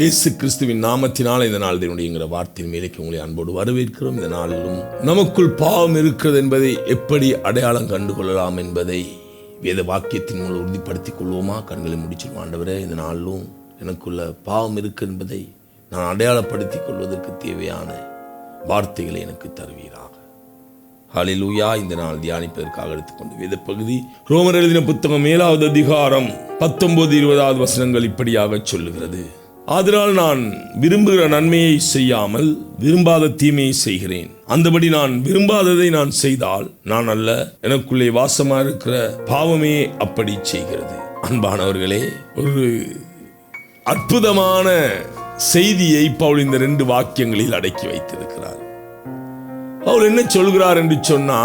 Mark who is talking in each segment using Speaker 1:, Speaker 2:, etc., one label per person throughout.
Speaker 1: இயேசு கிறிஸ்துவின் நாமத்தினால் இந்த நாள் தேவனுடையங்கிற வார்த்தையின் மேலேக்கு உங்களை அன்போடு வரவேற்கிறோம். இந்த நாளிலும் நமக்குள் பாவம் இருக்கிறது என்பதை எப்படி அடையாளம் கண்டுகொள்ளலாம் என்பதை வேத வாக்கியத்தின் மூலம் உறுதிப்படுத்திக் கொள்வோமா? கண்களை முடிச்சிடும் ஆண்டவரே இந்த நாளிலும் எனக்குள்ள பாவம் இருக்கு என்பதை நான் அடையாளப்படுத்திக் கொள்வதற்கு தேவையான வார்த்தைகளை எனக்கு தருவீராக. ஹலிலூயா இந்த நாள் தியானிப்பதற்காக எடுத்துக்கொண்டு வேத பகுதி ரோமர் எழுதின புத்தகம் ஏழாவது அதிகாரம் பத்தொன்பது இருபதாவது வசனங்கள் இப்படியாக சொல்லுகிறது. ஆதலால் நான் விரும்புகிற நன்மையை செய்யாமல் விரும்பாத தீமையை செய்கிறேன். அந்தபடி நான் விரும்பாததை நான் செய்தால் நான் அல்ல எனக்குள்ளே வாசமா இருக்கிற பாவமே அப்படி செய்கிறது. அன்பானவர்களே ஒரு அற்புதமான செய்தியை பவுல் இந்த ரெண்டு வாக்கியங்களில் அடக்கி வைத்திருக்கிறார். அவர் என்ன சொல்கிறார் என்று சொன்னா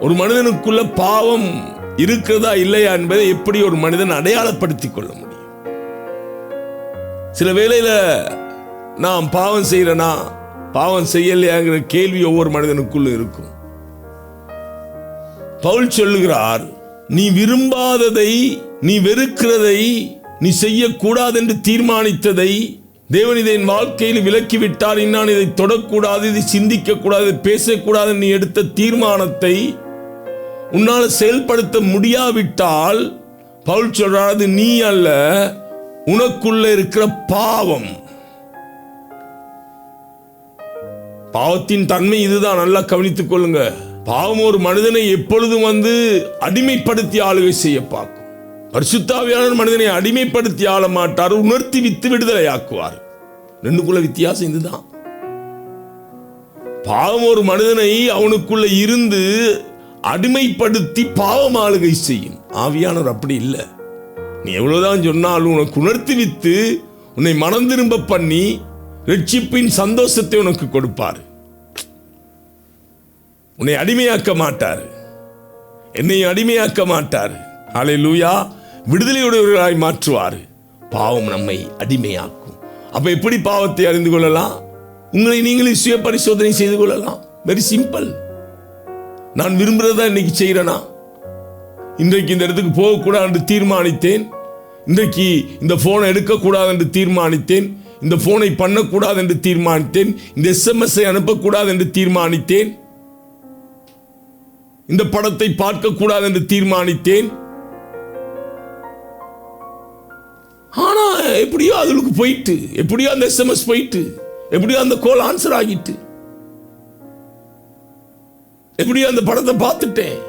Speaker 1: ஒரு மனிதனுக்குள்ள பாவம் இருக்கிறதா இல்லையா என்பதை எப்படி ஒரு மனிதன் அடையாளப்படுத்திக் கொள்ள முடியும்? சில வேளையில் நாம் பாவம் செய்கிறேன்னா பாவம் செய்யலையாங்கிற கேள்வி ஒவ்வொரு மனிதனுக்குள்ளும் இருக்கும். பவுல் சொல்லுகிறார் நீ விரும்பாததை நீ வெறுக்கிறதை நீ செய்யக்கூடாது என்று தீர்மானித்ததை தேவன் இதை என் வாழ்க்கையில் விலக்கிவிட்டார். இன்னான் இதை தொடக்கூடாது இதை சிந்திக்க கூடாது பேசக்கூடாது நீ எடுத்த தீர்மானத்தை உன்னால் செயல்படுத்த முடியாவிட்டால் பவுல் சொல்றார் அது நீ அல்ல உனக்குள்ள இருக்கிற பாவம். பாவத்தின் தன்மை இதுதான். நல்லா கவனித்துக் கொள்ளுங்க. பாவம் ஒரு மனிதனை எப்பொழுதும் வந்து அடிமைப்படுத்தி ஆளுகை செய்ய பார்க்கும். பரிசுத்தாவியான மனிதனை அடிமைப்படுத்தி ஆள மாட்டார் உணர்த்தி வித்து விடுதலை ஆக்குவார் ரெண்டுக்குள்ள வித்தியாசம் இதுதான். பாவம் ஒரு மனிதனை அவனுக்குள்ள இருந்து அடிமைப்படுத்தி பாவம் ஆளுகை செய்யும். ஆவியானவர் அப்படி இல்லை. நீ எவ்வளவுதான் சொன்னாலும் உனக்கு உணர்த்தி வித்து உன்னை மனம் திரும்ப பண்ணி ரட்சிப்பின் சந்தோஷத்தை உனக்கு கொடுப்பார். உன்னை அடிமையாக்க மாட்டார். என்னையும் அடிமையாக்க மாட்டார். அலை லூயா விடுதலையுடையவர்களாய் மாற்றுவார். பாவம் நம்மை அடிமையாக்கும். அப்ப எப்படி பாவத்தை அறிந்து கொள்ளலாம்? உங்களை நீங்களே சுய பரிசோதனை செய்து கொள்ளலாம். வெரி சிம்பிள் நான் விரும்புகிறதா இன்னைக்கு செய்கிறேனா இன்றைக்கு இந்த இடத்துக்கு போகக்கூடாது என்று தீர்மானித்தேன். இன்றைக்கு இந்த ஃபோனை எடுக்கக்கூடாது என்று தீர்மானித்தேன். இந்த ஃபோனை பண்ணக்கூடாது என்று தீர்மானித்தேன். இந்த எஸ்எம்எஸ்ஐ அனுப்பக்கூடாது என்று தீர்மானித்தேன். இந்த படத்தை பார்க்கக்கூடாது என்று தீர்மானித்தேன். ஆனா எப்படியோ அதுக்கு போயிட்டு எப்படியோ அந்த எஸ்எம்எஸ் போயிட்டு எப்படியோ அந்த கோல் ஆன்சர் ஆகிட்டு எப்படியோ அந்த படத்தை பார்த்துட்டேன்.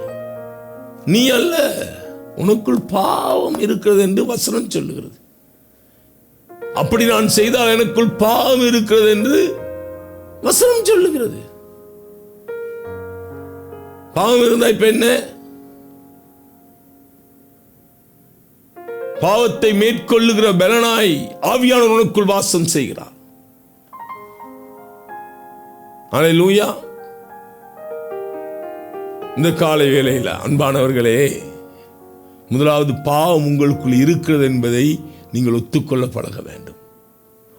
Speaker 1: நீ அல்ல. உனக்குள் பாவம் இருக்கிறது என்று வசனம் சொல்லுகிறது. அப்படி நான் செய்தால் எனக்குள் பாவம் இருக்கிறது என்று வசனம் சொல்லுகிறது. பாவம் இருந்தா இப்ப என்ன? பாவத்தை மேற்கொள்ளுகிற பலனாய் ஆவியான உனக்குள் வாசம் செய்கிறார். ஆனால் லூயா இந்த காலை வேளையில் அன்பானவர்களே முதலாவது பாவம் உங்களுக்குள் இருக்கிறது என்பதை நீங்கள் ஒத்துக்கொள்ள பழக வேண்டும்.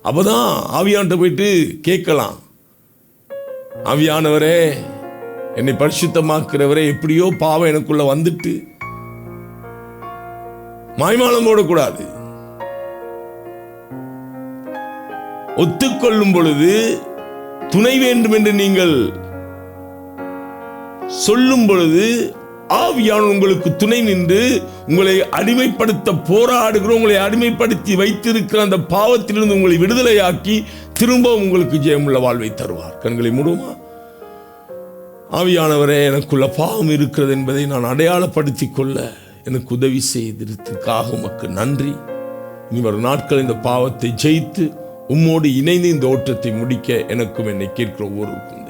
Speaker 1: அப்பதான் ஆவியான்ட்ட போயிட்டு கேட்கலாம். ஆவியானவரே என்னை பரிசுத்தமாக்குறவரே எப்படியோ பாவம் எனக்குள்ள வந்துட்டு மாய்மாலம் போடக்கூடாது. ஒத்துக்கொள்ளும் பொழுது துணை வேண்டும் என்று நீங்கள் சொல்லும் பொழுது ஆவியான உங்களுக்கு துணை நின்று உங்களை அடிமைப்படுத்த போராடுகிற உங்களை அடிமைப்படுத்தி வைத்திருக்கிற அந்த பாவத்திலிருந்து உங்களை விடுதலையாக்கி திரும்ப உங்களுக்கு ஜெயமுள்ள வாழ்வை தருவார். கண்களை மூடுமா ஆவியானவரே எனக்குள்ள பாவம் இருக்கிறது என்பதை நான் அடையாளப்படுத்தி கொள்ள எனக்கு உதவி செய்ததற்காக உமக்கு நன்றி. இனி வரும் நாட்கள் இந்த பாவத்தை ஜெயித்து உம்மோடு இணைந்து இந்த ஓட்டத்தை முடிக்க எனக்கும் என்னை கேட்கிற ஒவ்வொருவருக்கும்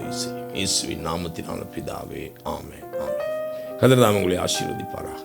Speaker 1: இயேசுவின் நாமத்தினால பிதாவே ஆமே ஆமே கதிரதாம் உங்களை ஆசீர்வதிப்பாராக.